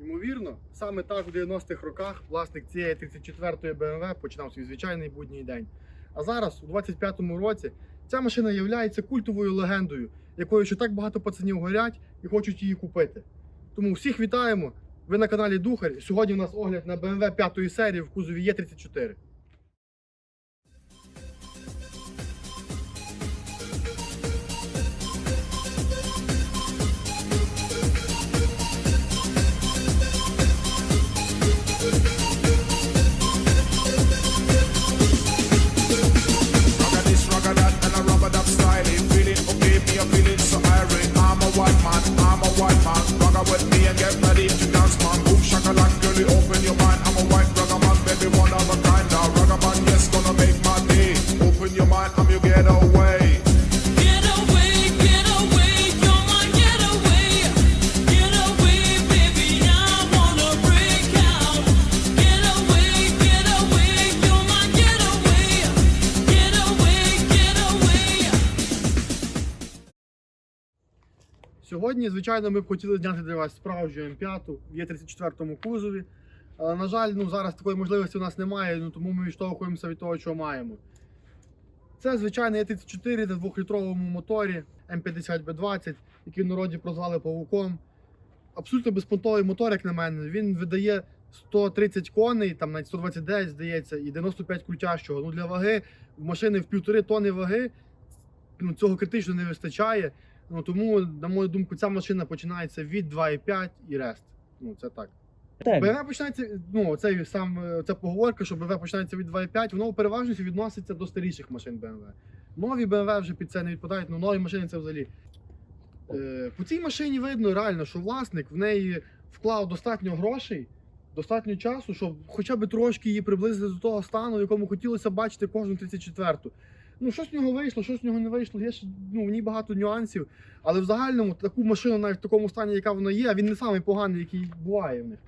Ймовірно, саме так в 90-х роках власник цієї 34-ї BMW починав свій звичайний будній день. А зараз, у 25-му році, ця машина є культовою легендою, якою ще так багато пацанів горять і хочуть її купити. Тому всіх вітаємо! Ви на каналі Духар. Сьогодні у нас огляд на BMW 5 серії в кузові Є34. Звичайно, ми б хотіли зняти для вас справжню М5 в Є34 кузові. Але, на жаль, ну, зараз такої можливості у нас немає, ну, тому ми відштовхуємося від того, що маємо. Це звичайний Є34 на 2-літровому моторі М50Б20, який в народі прозвали павуком. Абсолютно безпонтовий мотор, як на мене. Він видає 130 коней, там навіть 129, здається, і 95 крутящого. Ну, для ваги в машини в півтори тони ваги ну, цього критично не вистачає. Ну, тому, на мою думку, ця машина починається від 2,5 і рест. Ну, це так. БМВ починається, ну, цей сам ця поговорка, що БМВ починається від 2,5, воно у переважності відноситься до старіших машин БМВ. Нові БМВ вже під це не відпадають, ну нові машини це взагалі. Е, по цій машині видно реально, що власник в неї вклав достатньо грошей, достатньо часу, щоб хоча б трошки її приблизити до того стану, в якому хотілося бачити кожну 34-ту. Ну, щось з нього вийшло, щось з нього не вийшло. Є ще ну, в ній багато нюансів. Але в загальному таку машину, навіть в такому стані, яка вона є, він не самий поганий, який буває в них.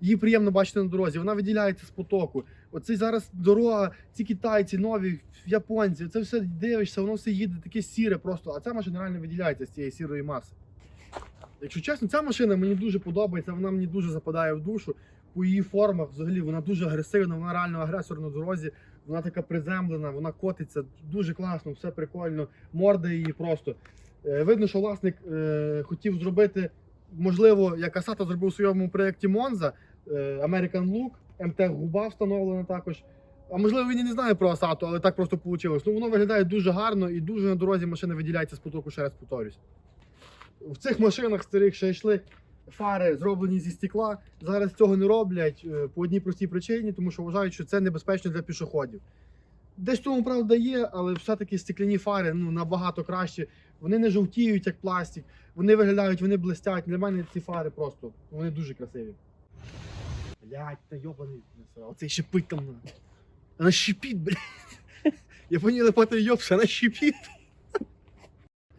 Її приємно бачити на дорозі, вона виділяється з потоку. Оце зараз дорога, ці китайці, нові, японці, це все дивишся, воно все їде таке сіре просто, а ця машина реально виділяється з цієї сірої маси. Якщо чесно, ця машина мені дуже подобається, вона мені дуже западає в душу. По її формах взагалі вона дуже агресивна, вона реально агресор на дорозі, вона така приземлена, вона котиться, дуже класно, все прикольно. Морда її просто. Е, Видно, що власник е, хотів зробити, можливо, як Асата зробив у своєму проєкті Monza, е, American Look, МТ губа встановлена також. А можливо, він і не знає про Асату, але так просто вийшло. Ну, воно виглядає дуже гарно і дуже на дорозі машина виділяється з потоку, ще раз повторюсь. В цих машинах старих ще йшли фари, зроблені зі стекла. Зараз цього не роблять е, по одній простій причині, тому що вважають, що це небезпечно для пішоходів. Десь тому правда є, але все-таки стекляні фари ну, набагато краще. Вони не жовтіють, як пластик, вони виглядають, вони блистять. Для мене ці фари просто вони дуже красиві. Блять, та йобаний, оцей шипить там. на. Вона шипить, блядь. Я поняв, лепота йобша, вона шипить.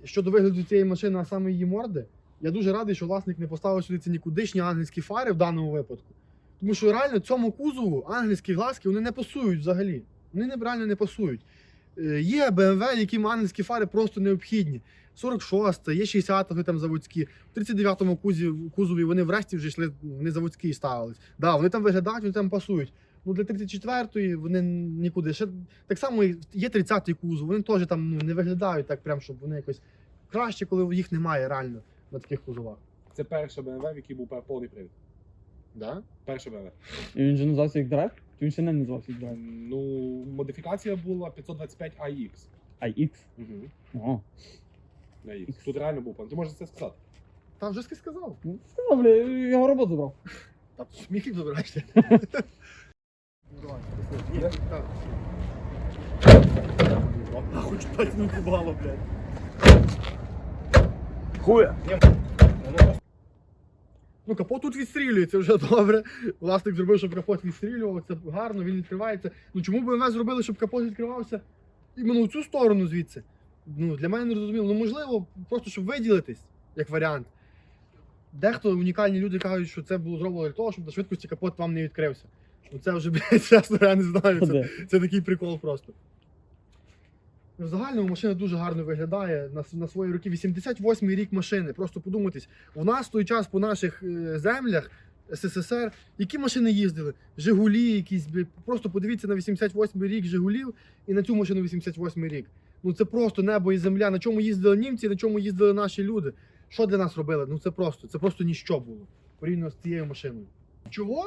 Щодо вигляду цієї машини, а саме її морди, я дуже радий, що власник не поставив сюди ці нікудишні ангельські фари в даному випадку. Тому що реально цьому кузову ангельські глазки вони не пасують взагалі. Вони реально не пасують. Е, Є BMW, яким ангельські фари просто необхідні. 46, є 60 там заводські. В 39-му кузові, кузові вони врешті вже йшли, вони заводські ставились. Да, вони там виглядають, вони там пасують. Ну для 34-ї вони нікуди. Ще так само є 30-й кузов, вони теж там ну, не виглядають так, прям, щоб вони якось краще, коли їх немає реально на таких кузовах. Це перша BMW, в якій був повний привід. Да? Перша BMW. І він же називався як драйв? Чи він ще не називався як драйв? Ну, модифікація була 525 AX. AX? Угу. О. AX. Тут реально був повний. Ти можеш це сказати. Та вже ски сказав. Ну, сказав, бля, його роботу забрав. Та сміхів забираєшся. Ні, так. А хоч бувало, блядь. Хуя! Ну, капот тут відстрілюється вже добре. Власник зробив, щоб капот відстрілював, це гарно, він відкривається. Ну чому б ми зробили, щоб капот відкривався іменно в цю сторону звідси? Ну, для мене не зрозуміло. Ну, можливо, просто щоб виділитись, як варіант. Дехто унікальні люди кажуть, що це було зроблено для того, щоб на швидкості капот вам не відкрився. Ну це вже, блядь, чесно, я не знаю. Це, це такий прикол просто. В загальному машина дуже гарно виглядає на, на свої роки. 88-й рік машини. Просто подумайтесь, у нас той час по наших е, землях СССР, які машини їздили? Жигулі якісь, просто подивіться на 88-й рік Жигулів і на цю машину 88-й рік. Ну це просто небо і земля. На чому їздили німці, на чому їздили наші люди. Що для нас робили? Ну це просто, це просто ніщо було порівняно з цією машиною. Чого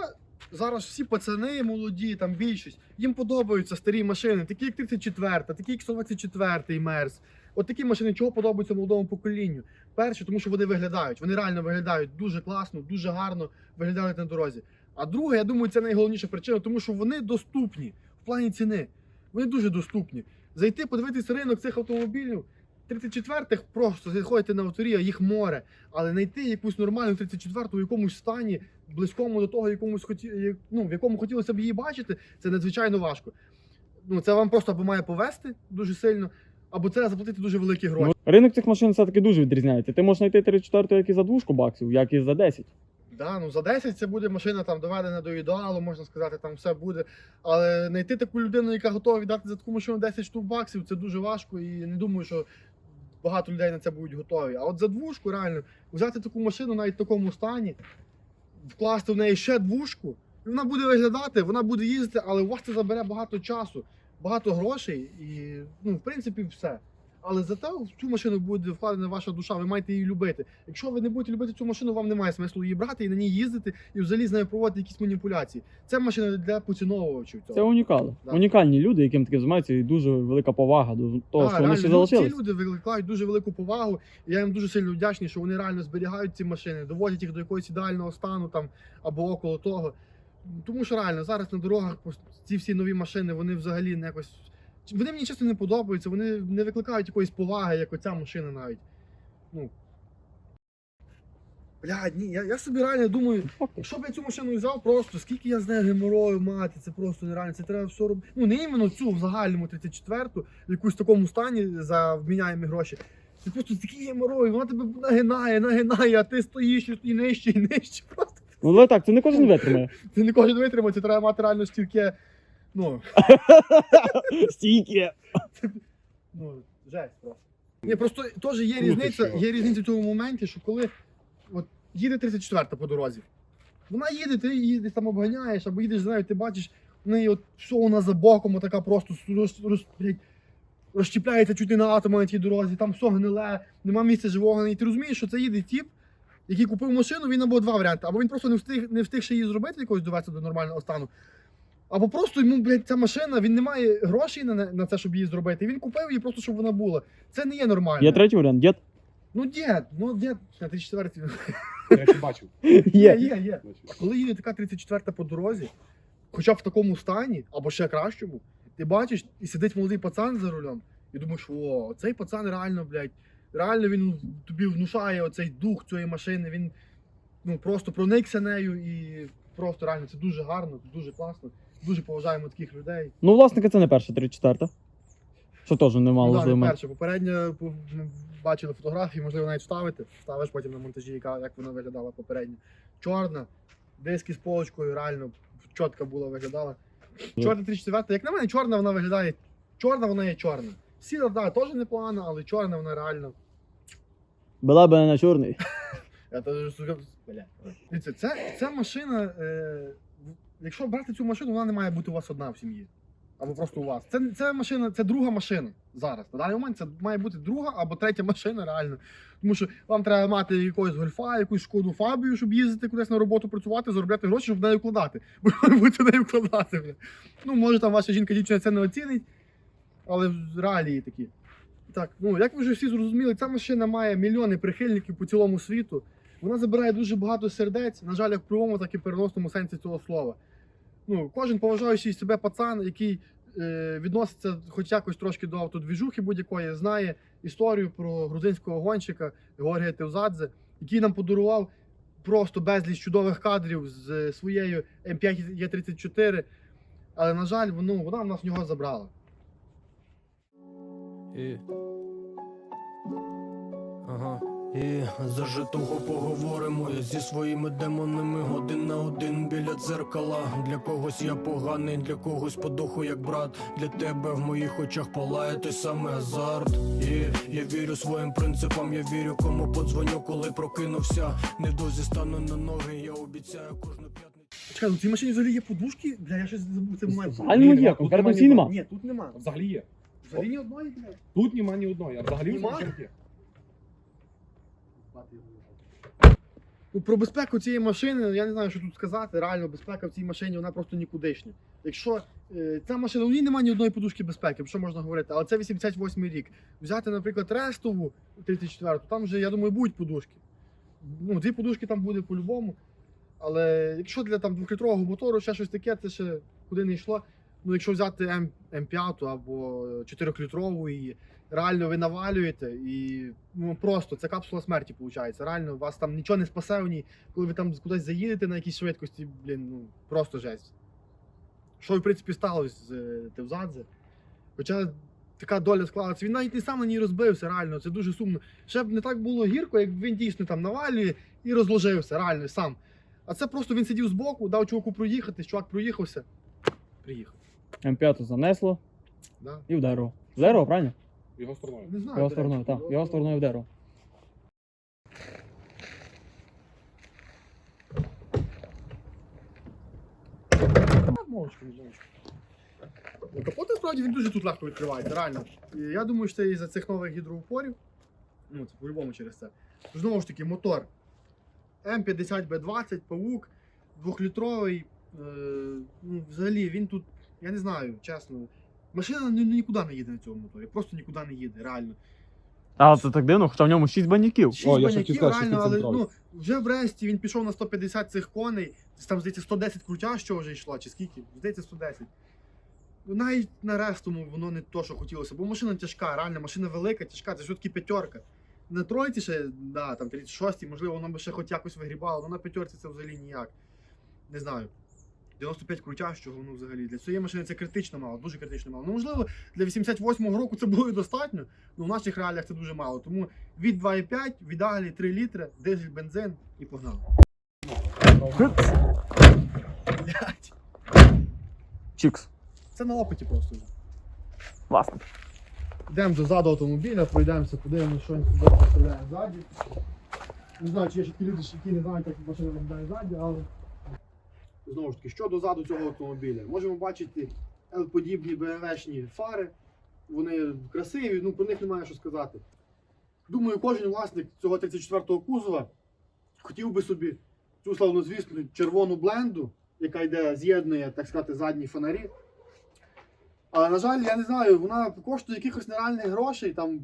зараз всі пацани молоді, там більшість, їм подобаються старі машини, такі як 34, такі як 124 Мерс. От такі машини, чого подобаються молодому поколінню? Перше, тому що вони виглядають, вони реально виглядають дуже класно, дуже гарно виглядають на дорозі. А друге, я думаю, це найголовніша причина, тому що вони доступні в плані ціни. Вони дуже доступні. Зайти, подивитися ринок цих автомобілів. 34-х просто заходите на авторія, їх море. Але знайти якусь нормальну 34-ту в якомусь стані, близькому до того, якомусь хоті... ну, в якому хотілося б її бачити, це надзвичайно важко. Ну, це вам просто або має повести дуже сильно, або це заплатити дуже великі гроші. Ринок цих машин все-таки дуже відрізняється. Ти можеш знайти 34 як і за двушку баксів, як і за 10. Да, ну за 10 це буде машина там доведена до ідеалу, можна сказати, там все буде. Але знайти таку людину, яка готова віддати за таку машину 10 штук баксів, це дуже важко і не думаю, що багато людей на це будуть готові. А от за двушку реально взяти таку машину навіть в такому стані, вкласти в неї ще двушку, і вона буде виглядати, вона буде їздити, але у вас це забере багато часу, багато грошей і, ну, в принципі, все. Але зате в цю машину буде вкладена ваша душа, ви маєте її любити. Якщо ви не будете любити цю машину, вам немає смислу її брати і на ній їздити і взагалі з нею проводити якісь маніпуляції. Це машина для поціновувачів. Це Цього. унікали. Да. Унікальні люди, яким таки займаються, і дуже велика повага до того, Так, що вони ще лю- залишились. Ці люди викликають дуже велику повагу. І я їм дуже сильно вдячний, що вони реально зберігають ці машини, доводять їх до якогось ідеального стану там або около того. Тому що реально зараз на дорогах ці всі нові машини, вони взагалі не якось. Вони мені чесно не подобаються, вони не викликають якоїсь поваги, як оця машина навіть. Ну. Блядь, ні, я, я собі реально думаю. Якщо б я цю машину взяв, просто скільки я з нею геморою мати, це просто нереально. Це треба все робити. Ну не іменно цю в загальному 34-ту, в якусь такому стані за вміняємі гроші. Це просто такий геморой, вона тебе нагинає, нагинає, а ти стоїш і нижче, і нижче. Просто Ну але так, це не кожен витримає. ти не кожен витримає, це треба мати реально стільки. Ну, Стійки. ну, жесть просто. Ні, просто теж є різниця, є різниця в цьому моменті, що коли от їде 34-та по дорозі, вона їде, ти її десь там обганяєш, або їдеш з нею, ти бачиш, в неї от що вона за боком, така просто роз, роз, блядь, розщіпляється чуть не на атоми на тій дорозі, там все гниле, нема місця живого ній. Ти розумієш, що це їде тіп, який купив машину, він або два варіанти. Або він просто не встиг, не встиг ще її зробити, якось довести до нормального стану. Або просто йому, блядь, ця машина, він не має грошей на, на це, щоб її зробити. Він купив її просто, щоб вона була. Це не є нормально. Є третій варіант, дід. Ну дід, ну дід, на 34 Я ще бачив. Є, Є. є, є. Коли їде така 34 по дорозі, хоча б в такому стані, або ще кращому, ти бачиш, і сидить молодий пацан за рулем, і думаєш, о, цей пацан реально, блядь, реально він тобі внушає оцей дух цієї машини, він ну, просто проникся нею і просто реально це дуже гарно, дуже класно. Дуже поважаємо таких людей. Ну, власника це не перша 34 Що теж немало Ну, да, не перше, попередньо ми бачили фотографії, можливо, навіть вставити. Вставиш потім на монтажі, яка, як вона виглядала попередньо. Чорна, диски з полочкою, реально чітко була виглядала. Чорна 34, як на мене, чорна вона виглядає. Чорна вона є чорна. Сіла, да, теж непогана, але чорна вона реально. Була б на чорний. Я це, це машина. Е, якщо брати цю машину, вона не має бути у вас одна в сім'ї. Або просто у вас. Це, це машина, це друга машина зараз. На даний момент це має бути друга або третя машина, реально. Тому що вам треба мати якогось гольфа, якусь шкоду фабію, щоб їздити кудись на роботу працювати, заробляти гроші, щоб в неї вкладати. Бо ви будете в неї вкладати. Бля. Ну, може там ваша жінка дівчина це не оцінить, але в реалії такі. Так, ну як ви вже всі зрозуміли, ця машина має мільйони прихильників по цілому світу. Вона забирає дуже багато сердець, на жаль, як в прямому, так і в переносному сенсі цього слова. Ну, кожен поважаючий себе пацан, який е, відноситься хоч якось трошки до автодвіжухи будь-якої, знає історію про грузинського гонщика Георгія Тевзадзе, який нам подарував просто безліч чудових кадрів з е, своєю М5 Е34. Але, на жаль, ну, вона в нас нього забрала. Yeah. І зажитого поговоримо зі своїми демонами один на один біля дзеркала. Для когось я поганий, для когось подоху як брат. Для тебе в моїх очах палає той самий азарт. І я вірю своїм принципам, я вірю, кому подзвоню, коли прокинувся. Невдовзі стану на ноги, я обіцяю кожну п'ятницю. Чекай, ну цій машині взагалі є подушки? Бля, я щось забув цей момент. Загально Ні, є, тут конкретно нема всі нема. Ні, тут нема. Взагалі є. Взагалі ні одної, блядь. Тут нема ні одної, а взагалі Нема? Ну, про безпеку цієї машини, я не знаю, що тут сказати. Реально, безпека в цій машині вона просто нікудишня. Якщо е, ця машина, у ній немає ні одної подушки безпеки, що можна говорити, але це 88 рік. Взяти, наприклад, рестову 34, там вже, я думаю, будуть подушки. Ну, дві подушки там буде по-любому. Але якщо для там двохлітрового мотору ще щось таке, це ще куди не йшло. Ну, якщо взяти М, М5 або 4-літрову і реально ви навалюєте, і ну просто це капсула смерті виходить. Реально, вас там нічого не спасе в ній, коли ви там кудись заїдете на якійсь швидкості, блін, ну просто жесть. Що в принципі сталося з е, Тевзадзе. Хоча така доля склалася. Він навіть не сам на ній розбився, реально, це дуже сумно. Ще б не так було гірко, як він дійсно там навалює і розложився, реально сам. А це просто він сидів збоку, дав чуваку проїхати, чувак проїхався. Приїхав. М5 занесло Да. і в дерево. В дерево, правильно? Його стороною. Не знаю. Його до стороною, речі, так. Його стороною в дерево. Мовчки, мовчки. Капот насправді він дуже тут легко відкривається, реально. І я думаю, що це із-за цих нових гідроупорів. Ну, це по-любому через це. Знову ж таки, мотор М50Б20, павук, двохлітровий. Е, ну, взагалі, він тут, я не знаю, чесно. Машина ні- нікуди не їде на цьому моторі, просто нікуди не їде, реально. А, це так дивно, хоча в ньому 6 баняків. Шість О, я баняків, хотів сказати, що реально, але центровий. ну, вже в Ресті він пішов на 150 цих коней, там, здається, 110 крутящого вже йшло, чи скільки? Здається, 110. Ну, навіть на Рестому воно не то, що хотілося, бо машина тяжка, реально, машина велика, тяжка, це все-таки п'ятерка. На тройці ще, да, там 36, можливо, воно би ще хоч якось вигрібало, але на п'ятерці це взагалі ніяк. Не знаю. 95 крутящого, ну взагалі. Для цієї машини це критично мало, дуже критично мало. Ну, можливо, для 88-го року це було і достатньо, але в наших реаліях це дуже мало. Тому від 2,5, в ідеалі 3 літри, дизель, бензин і погнали. Блядь. Чікс. Це на опиті просто. вже. Власне. Йдемо до заду автомобіля, пройдемося, подивимося, що він сюди представляє ззаді. Не знаю, чи є ще такі люди, які не знають, як машина виглядає ззаді, але. Знову ж таки, що до заду цього автомобіля? Можемо бачити L-подібні BMW-шні фари. Вони красиві, ну про них немає що сказати. Думаю, кожен власник цього 34-го кузова хотів би собі цю славнозвісну червону бленду, яка йде, з'єднує, так сказати, задні фонарі. Але, на жаль, я не знаю, вона коштує якихось нереальних грошей, там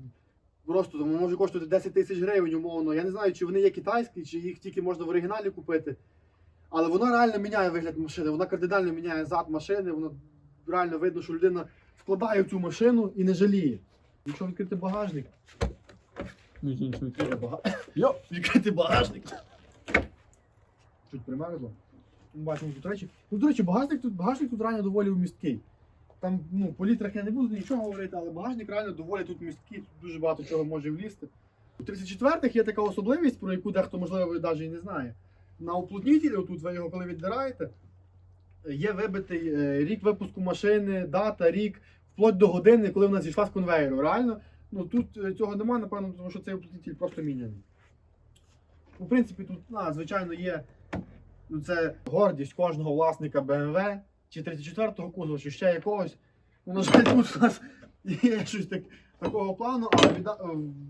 просто там, може коштувати 10 тисяч гривень, умовно. Я не знаю, чи вони є китайські, чи їх тільки можна в оригіналі купити. Але вона реально міняє вигляд машини, вона кардинально міняє зад машини, воно реально видно, що людина вкладає в цю машину і не жаліє. Якщо відкрити багажник, Йо, відкрити багажник. Чуть примерзло. Бачимо тут речі. Ну, до речі, багажник тут, багажник тут реально доволі вмісткий. Там, ну, по літрах я не буду нічого говорити, але багажник реально доволі тут місткий, тут дуже багато чого може влізти. У 34-х є така особливість, про яку дехто, можливо, навіть і не знає. На уплотнітелі, тут ви його коли віддираєте, є вибитий е, рік випуску машини, дата, рік, вплоть до години, коли вона зійшла з конвейеру. Реально, ну тут е, цього немає, напевно, тому що цей уплотнітель просто міняний. У принципі, тут, а, звичайно, є ну, це гордість кожного власника BMW, чи 34-го кузова, чи ще якогось. Ну, на жаль, тут у нас є щось так, такого плану, але е,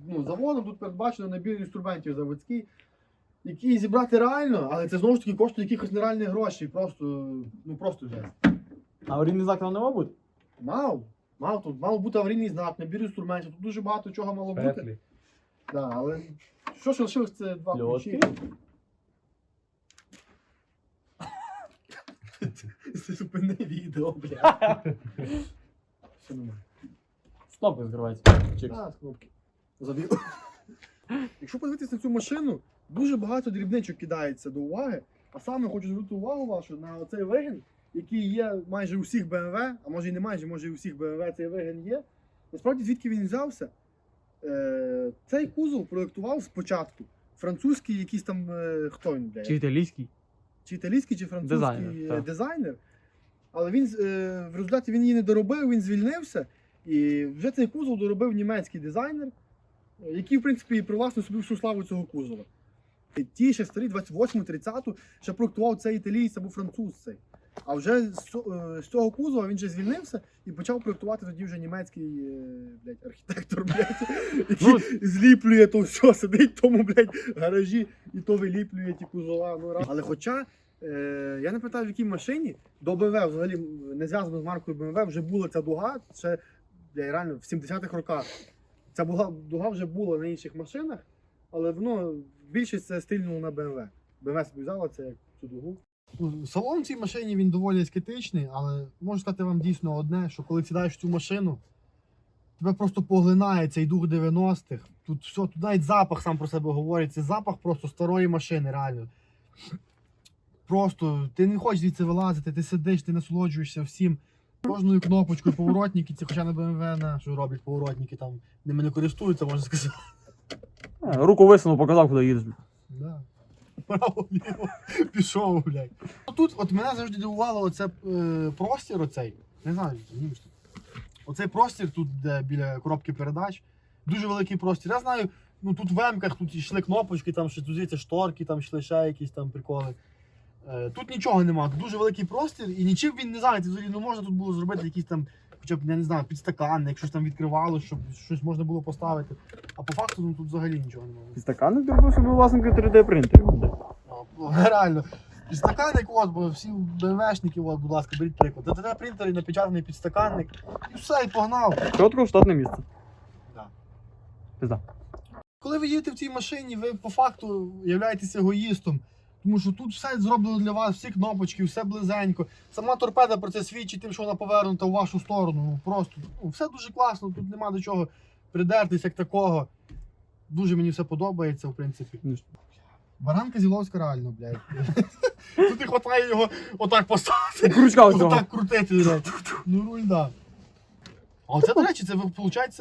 ну, заводом тут передбачено набір інструментів заводський, які зібрати реально, але це знову ж таки коштує якихось нереальних грошей. Просто, ну просто жесть. Аварійний знак там не мав бути? Мав, мав тут, мав бути аварійний знак, набір інструментів, тут дуже багато чого мало бути. Петлі. Да, але що ж лишилось, це два Льотки? ключі. Це зупини відео, бля. Все нормально. Кнопка закривається. Чікс. А, з кнопки. Завів. Якщо подивитися на цю машину, дуже багато дрібничок кидається до уваги. А саме хочу звернути увагу вашу на оцей вигін, який є майже у всіх BMW, а може і не майже, може і у всіх BMW цей вигін є. Насправді, звідки він взявся? Е, цей кузов проєктував спочатку французький якийсь там, е, хто він, блядь? Чи італійський? чи італійський, чи французький Дизайнер, е, так. дизайнер. Але він е, в результаті він її не доробив, він звільнився. І вже цей кузов доробив німецький дизайнер, який, в принципі, і привласнив собі всю славу цього кузова. Ті ще старі 28 30 ще проектував цей італієць або француз цей. А вже з, е, з цього кузова він вже звільнився і почав проектувати тоді вже німецький е, блядь, архітектор, блядь, який Ну, зліплює то все, сидить в тому, блядь, гаражі і то виліплює ті кузова. Ну. Але хоча е, я не питав, в якій машині до БМВ, взагалі не зв'язано з маркою БМВ, вже була ця дуга, ще бля, реально в 70-х роках. Ця дуга вже була на інших машинах, але воно більшість це стильнуло на БМВ. БМВ собі це як. Ну, Салон в цій машині він доволі ескетичний, але можу сказати вам дійсно одне, що коли сідаєш в цю машину, тебе просто поглинає цей дух 90-х. Тут все, тут навіть запах сам про себе говорить. Це запах просто старої машини, реально. Просто ти не хочеш звідси вилазити, ти сидиш, ти насолоджуєшся всім. Кожною кнопочкою поворотники, ці, хоча на BMW на що роблять поворотники, там ними не користуються, можна сказати. Е, руку висунув, показав, куди їдеш. Да. Право ліво пішов, блядь. Ну, Тут от мене завжди дивувало оце е, простір оцей. Не знаю, тут. Оцей простір тут, де біля коробки передач. Дуже великий простір. Я знаю, ну тут в емках тут йшли кнопочки, там ще здається, шторки, там йшли ще якісь там приколи. Е, тут нічого немає, тут дуже великий простір і нічим він не зайнятий. Взагалі, ну можна тут було зробити якісь там, хоча б, я не знаю, підстаканник, щось там відкривало, щоб щось можна було поставити. А по факту ну, тут взагалі нічого немає. Стакани зробив собі власники 3D принтерів. Ну, Реально. Підстаканник, от, бо всі БМВшники, от, будь ласка, беріть приклад. ДТТ принтері напечатаний підстаканник. І все, і погнав. Чітко в штатне місце. Да. Коли ви їдете в цій машині, ви по факту являєтесь егоїстом. Тому що тут все зроблено для вас, всі кнопочки, все близенько. Сама торпеда про це свідчить тим, що вона повернута у вашу сторону. Ну, просто ну, все дуже класно, тут нема до чого придертись як такого. Дуже мені все подобається, в принципі. Ну, Баранка Зіловська реально, блядь. Тут не вистачає його отак поставити. Цього. Отак крутити, блядь. Ну руль, да. А це, до речі, це виходить,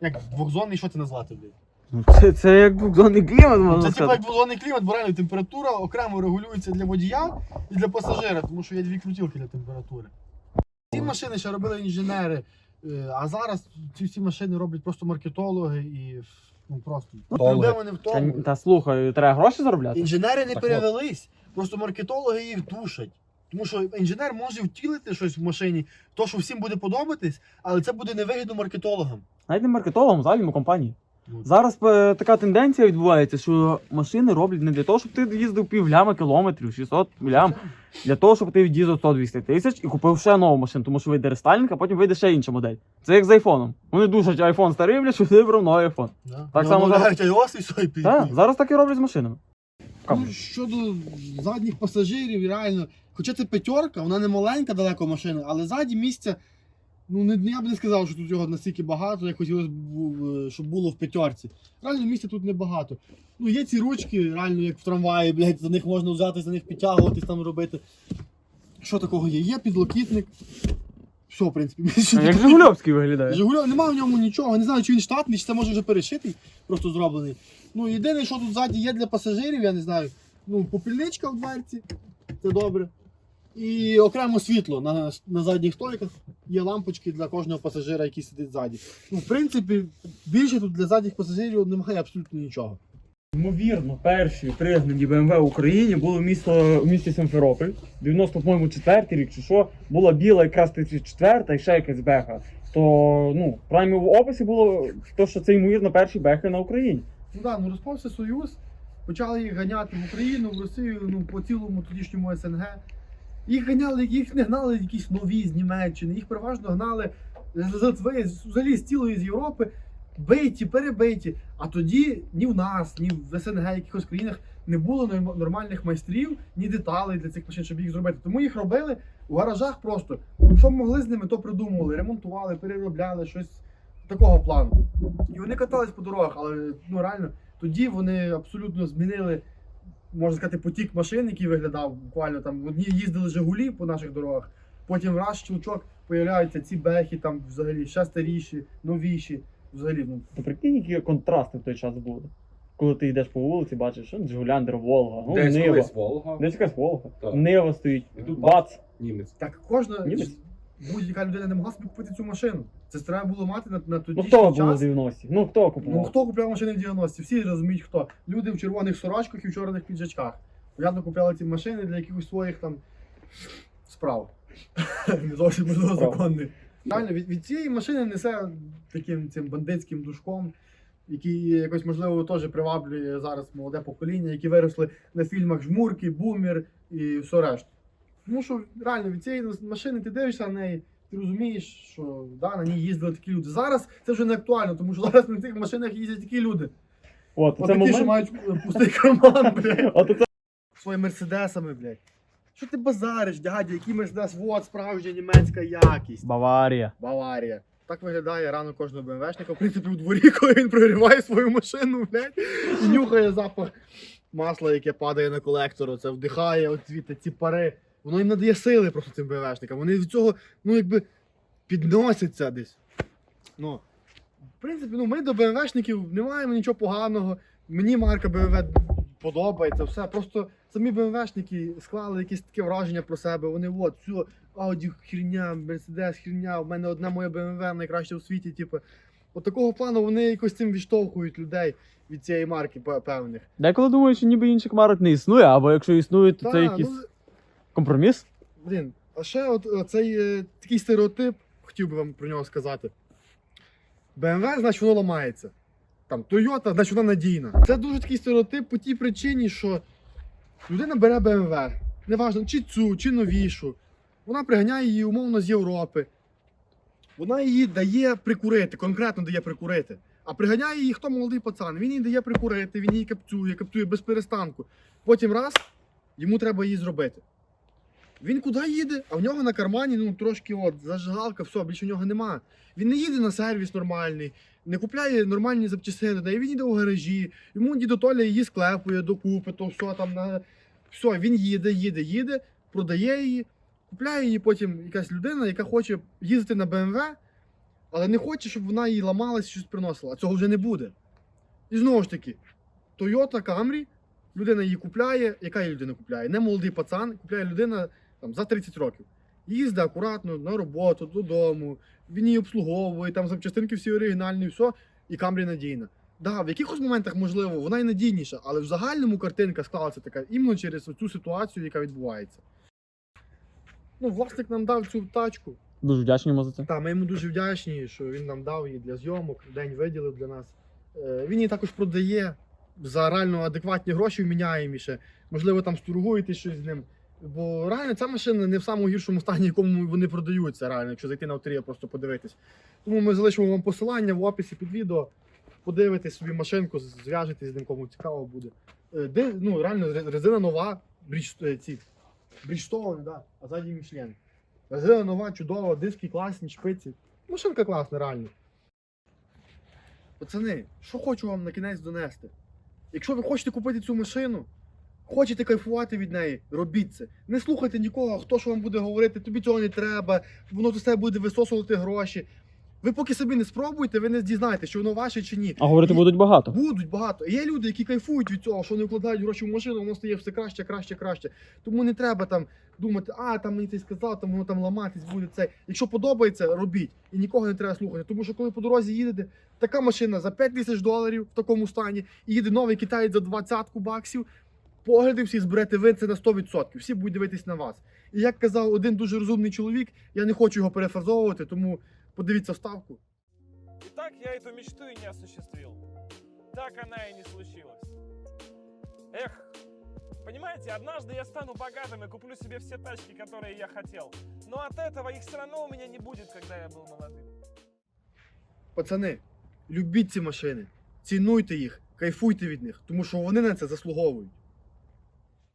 як двохзонний, що це назвати, блядь? Ну, Це, це як двохзонний клімат, можна Це типу як сказати. клімат, бо реально температура окремо регулюється для водія і для пасажира, тому що є дві крутілки для температури. Ці машини ще робили інженери, е, а зараз ці всі машини роблять просто маркетологи і ну просто. Проблема не в Та, тому. та слухай, треба гроші заробляти. Інженери не Так перевелись, просто маркетологи їх душать. Тому що інженер може втілити щось в машині, то що всім буде подобатись, але це буде невигідно маркетологам. Навіть не маркетологом, взагалі компанії. Ну. Зараз е, така тенденція відбувається, що машини роблять не для того, щоб ти їздив пів ляма кілометрів, 600 лям, для того, щоб ти від'їздив 100-200 тисяч і купив ще нову машину, тому що вийде рестайлінг, а потім вийде ще інша модель. Це як з айфоном. Вони душать айфон старий, блядь, ти вибрав новий айфон. Да. Так само зараз... iOS і все, і Так, зараз так і роблять з машинами. Ну, щодо задніх пасажирів, реально, хоча це п'ятерка, вона не маленька далеко машина, але ззаді місця, ну не, я б не сказав, що тут його настільки багато, як хотілося б, щоб було в п'ятерці. Реально місця тут небагато. Ну, є ці ручки, реально, як в трамваї, блядь, за них можна взяти, за них підтягуватись там робити. Що такого є? Є підлокітник. Все, в принципі, більше Як Жигульовський виглядає. Жигульов немає в ньому нічого. Не знаю, чи він штатний, чи це може вже перешитий, просто зроблений. Ну, єдине, що тут ззаді є для пасажирів, я не знаю. Ну, попільничка в дверці, це добре. І окремо світло на, на задніх столиках. Є лампочки для кожного пасажира, який сидить ззаді. Ну, в принципі, більше тут для задніх пасажирів немає абсолютно нічого. Ймовірно, перші пригнані BMW в Україні були в місто в місті Симферополь. 90, по-моєму, четвертий рік чи що. Була біла якраз 34 і ще якась беха. То ну, прямо в описі було то, що це ймовірно перші бехи на Україні. Ну так, ну розпався Союз, почали їх ганяти в Україну, в Росію, ну по цілому тодішньому СНГ. Їх ганяли, їх не гнали якісь нові з Німеччини, їх переважно гнали з Литви, взагалі з цілої з Європи, биті, перебиті. А тоді ні в нас, ні в СНГ, якихось країнах не було нормальних майстрів, ні деталей для цих машин, щоб їх зробити. Тому їх робили у гаражах просто. Що могли з ними, то придумували, ремонтували, переробляли щось такого плану. І вони катались по дорогах, але ну реально тоді вони абсолютно змінили, можна сказати, потік машин, який виглядав буквально там. Одні їздили Жигулі по наших дорогах, потім раз щелчок появляються ці бехи, там взагалі ще старіші, новіші. Взагалі, ну, То прикинь, які контрасти в той час були. Коли ти йдеш по вулиці, бачиш, що Джигуляндер, Волга, ну, Десь Нива. колись Волга. Десь якась Волга. Так. Нива стоїть. І тут Бац. Німець. так кожна Німець? будь-яка людина не могла собі купити цю машину. Це треба було мати на, на тоді Ну хто час. в 90-ті? Ну хто купував? Ну хто купляв машини в 90-ті? Всі розуміють хто. Люди в червоних сорочках і в чорних піджачках. Понятно, купляли ці машини для якихось своїх там справ. Не зовсім можливо законних. Реально, від, від цієї машини несе таким цим бандитським душком, який якось, можливо, теж приваблює зараз молоде покоління, які виросли на фільмах Жмурки, Бумер і все решта. Тому що реально від цієї машини ти дивишся на неї, ти розумієш, що да, на ній їздили такі люди. Зараз це вже не актуально, тому що зараз на цих машинах їздять такі люди. От, От це такі, що момент. мають пустий карман, блядь. От це Своїми мерседесами, блядь. Що ти базариш, дядя, який мерседес? Вот, справжня німецька якість. Баварія. Баварія. Так виглядає рано кожного БМВшника. В принципі, у дворі, коли він прогріває свою машину, блядь, і нюхає запах масла, яке падає на колектор, це вдихає от звідти ці пари. Воно їм надає сили просто цим БМВшникам. Вони від цього, ну якби, підносяться десь. Ну, в принципі, ну, ми до БМВшників не маємо нічого поганого. Мені марка БМВ подобається, все. Просто самі БМВшники склали якесь таке враження про себе. Вони от, все, Audi херня, Mercedes херня, у мене одна моя BMW найкраща у світі. Типу. От такого плану вони якось цим відштовхують людей від цієї марки пе- певних. Деколи думаю, що ніби інших марок не існує, або якщо існує, то це Та, якийсь ну, компроміс. Блін, а ще от е, цей е, такий стереотип, хотів би вам про нього сказати. BMW, значить, воно ламається. Там Toyota, значить вона надійна. Це дуже такий стереотип по тій причині, що людина бере BMW, неважно, чи цю, чи новішу. Вона приганяє її умовно з Європи. Вона її дає прикурити, конкретно дає прикурити. А приганяє її хто молодий пацан. Він їй дає прикурити, він її каптує, каптує без перестанку. Потім раз, йому треба її зробити. Він куди їде, а в нього на кармані ну трошки от зажигалка, все, більше в нього нема. Він не їде на сервіс нормальний, не купляє нормальні запчастини, де він їде у гаражі, йому дідо Толя її склепує докупи, то все там на все, він їде, їде, їде, продає її, купляє її потім якась людина, яка хоче їздити на БМВ, але не хоче, щоб вона їй ламалась, щось приносила. А цього вже не буде. І знову ж таки, Toyota Camry, людина її купляє. Яка її людина купляє? Не молодий пацан, купляє людина там, за 30 років. Їздить акуратно на роботу, додому, він її обслуговує, там запчастинки всі оригінальні, все, і Камрі надійна. Да, в якихось моментах, можливо, вона і надійніша, але в загальному картинка склалася така іменно через цю ситуацію, яка відбувається. Ну, власник нам дав цю тачку. Дуже вдячні йому за це. Та, ми йому дуже вдячні, що він нам дав її для зйомок, день виділив для нас. Е, Він її також продає за реально адекватні гроші вміняєміше. Можливо, там сторгуєте щось з ним. Бо реально ця машина не в самому гіршому стані, якому вони продаються, реально, якщо зайти на авторія, просто подивитись. Тому ми залишимо вам посилання в описі під відео. Подивитесь собі машинку, зв'яжетесь з ним, кому цікаво буде. Е, Де, ну, реально, резина нова, брідж, е, да, а ззаді Мішлен. Резина нова, чудова, диски класні, шпиці. Машинка класна, реально. Пацани, що хочу вам на кінець донести? Якщо ви хочете купити цю машину, хочете кайфувати від неї, робіть це. Не слухайте нікого, хто що вам буде говорити, тобі цього не треба, воно до себе буде висосувати гроші. Ви поки собі не спробуєте, ви не дізнаєте, що воно ваше чи ні. А говорити І- будуть багато. Будуть багато. І Є люди, які кайфують від цього, що вони вкладають гроші в машину, воно стає все краще, краще, краще. Тому не треба там думати, а там мені цей сказав, там воно там ламатись буде це. Якщо подобається, робіть. І нікого не треба слухати. Тому що коли по дорозі їдете, така машина за 5 тисяч доларів в такому стані, і їде новий китаєць за 20 баксів Погляди всі зберете ви це на 100%. Всі будуть дивитись на вас. І як казав один дуже розумний чоловік, я не хочу його перефразовувати, тому подивіться вставку. И так я эту мечту и не осуществил. Так она и не случилась. Эх, понимаете, однажды я стану богатым и куплю себе все тачки, которые я хотел. Но от этого их все равно у меня не будет, когда я был молодым. Пацани, любіть ці машини, цінуйте їх, кайфуйте від них, тому що вони на це заслуговують.